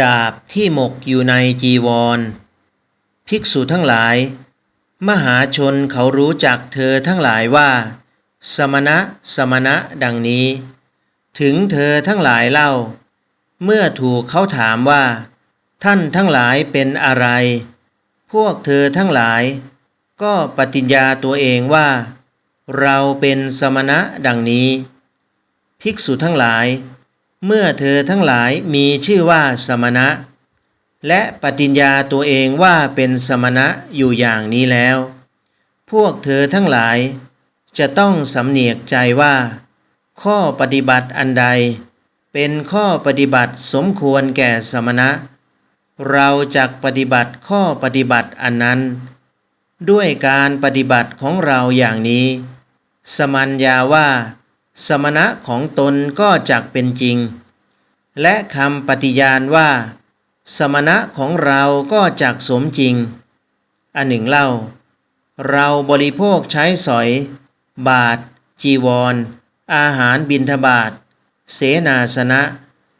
ดาบที่หมกอยู่ในจีวร ภิกษุทั้งหลาย มหาชนเขารู้จักเธอทั้งหลายว่า สมณะสมณะดังนี้ ถึงเธอทั้งหลายเล่า เมื่อถูกเขาถามว่า ท่านทั้งหลายเป็นอะไร พวกเธอทั้งหลาย ก็ปฏิญญาตัวเองว่า เราเป็นสมณะดังนี้ ภิกษุทั้งหลาย เมื่อเธอทั้งหลายมีชื่อว่าสมณะ และปฏิญญาตัวเองว่าเป็นสมณะอยู่อย่างนี้แล้ว พวกเธอทั้งหลาย จะต้องสำเนียกใจว่า ข้อปฏิบัติอันใด เป็นข้อปฏิบัติสมควรแก่สมณะ เราจะปฏิบัติข้อปฏิบัติอันนั้น ด้วยการปฏิบัติของเราอย่างนี้ สมัญญาว่า สมณะของตนก็จักเป็นจริง และคำปฏิญาณว่า สมณะของเราก็จักสมจริง อันหนึ่งเล่า เราบริโภคใช้สอย บาท จีวรอาหารบิณฑบาตเสนาสนะ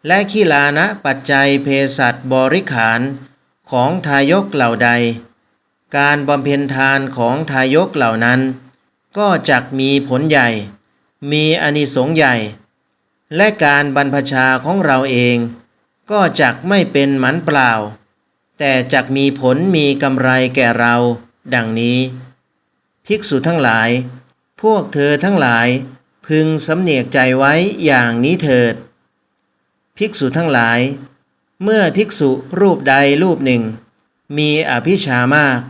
และขีลานะปัจจัยเภสัชบริขารของทายกเหล่าใด การบำเพ็ญทานของทายกเหล่านั้น ก็จักมีผลใหญ่ มีอนิสงส์ใหญ่ และการบรรพชาของเราเอง ก็จักไม่เป็นหมันเปล่า แต่จักมีผลมีกำไรแก่เรา ดังนี้ ภิกษุทั้งหลาย พวกเธอทั้งหลายพึงสำเนียกใจไว้อย่างนี้เถิด ภิกษุทั้งหลาย เมื่อภิกษุรูปใดรูปหนึ่ง มีอภิชามาก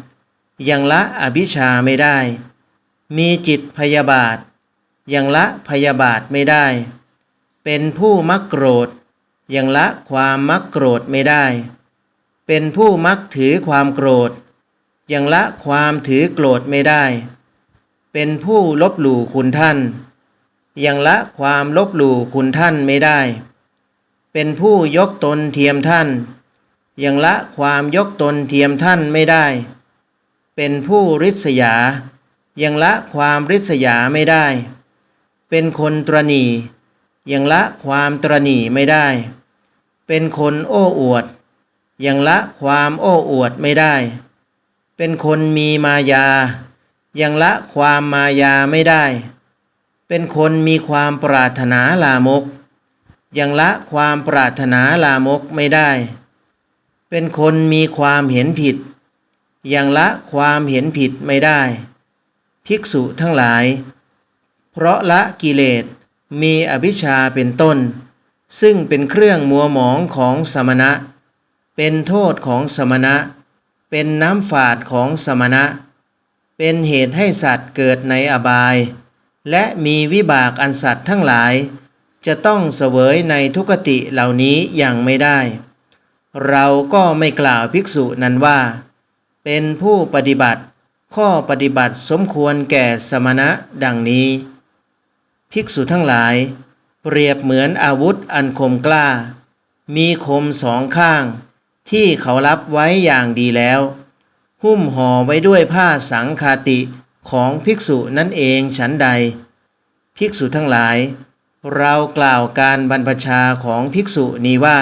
ยังละอภิชาไม่ได้ มีจิตพยาบาท ยังละพยาบาทไม่ได้ เป็นผู้มักโกรธ ยังละความมักโกรธไม่ได้ เป็นผู้มักถือความโกรธ ยังละความถือโกรธไม่ได้ เป็นผู้ลบหลู่คุณท่าน ยังละความลบหลู่คุณท่านไม่ได้ เป็นผู้ยกตนเทียมท่าน ยังละความยกตนเทียมท่านไม่ได้ เป็นผู้ริษยา ยังละความริษยาไม่ได้ เป็นคนตรณียังละความตรณีไม่ได้ เป็นคนโอ้อวดยังละความโอ้อวดไม่ได้ เป็นคนมีมายา ยังละความมายาไม่ได้ เป็นคนมีความปรารถนาลามก ยังละความปรารถนาลามกไม่ได้ เป็นคนมีความเห็นผิด ยังละความเห็นผิดไม่ได้ ภิกษุทั้งหลาย เพราะละกิเลสมีอภิชาเป็นต้น ซึ่งเป็นเครื่องมัวหมองของสมณะ เป็นโทษของสมณะ เป็นน้ำฝาดของสมณะ เป็นเหตุให้สัตว์เกิดในอบาย และมีวิบากอันสัตว์ทั้งหลาย จะต้องเสวยในทุกติเหล่านี้อย่างไม่ได้ เราก็ไม่กล่าวภิกษุนั้นว่า เป็นผู้ปฏิบัติข้อปฏิบัติสมควรแก่สมณะดังนี้ ภิกษุทั้งหลาย เปรียบเหมือนอาวุธอันคมกล้า มีคมสองข้าง ที่เขารับไว้อย่างดีแล้ว หุ้มห่อไว้ด้วยผ้าสังคาติของภิกษุนั่นเองฉันใด ภิกษุทั้งหลาย เรากล่าวการบรรพชาของภิกษุนี้ว่า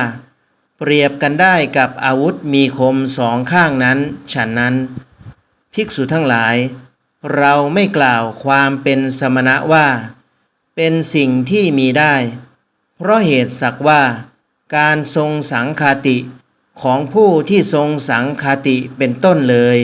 เปรียบกันได้กับอาวุธมีคมสองข้างนั้น ฉันนั้น ภิกษุทั้งหลาย เราไม่กล่าวความเป็นสมณะว่า เป็นสิ่งที่มีได้ เพราะเหตุสักว่า การทรงสังคาติของผู้ที่ทรงสังคาติเป็นต้นเลย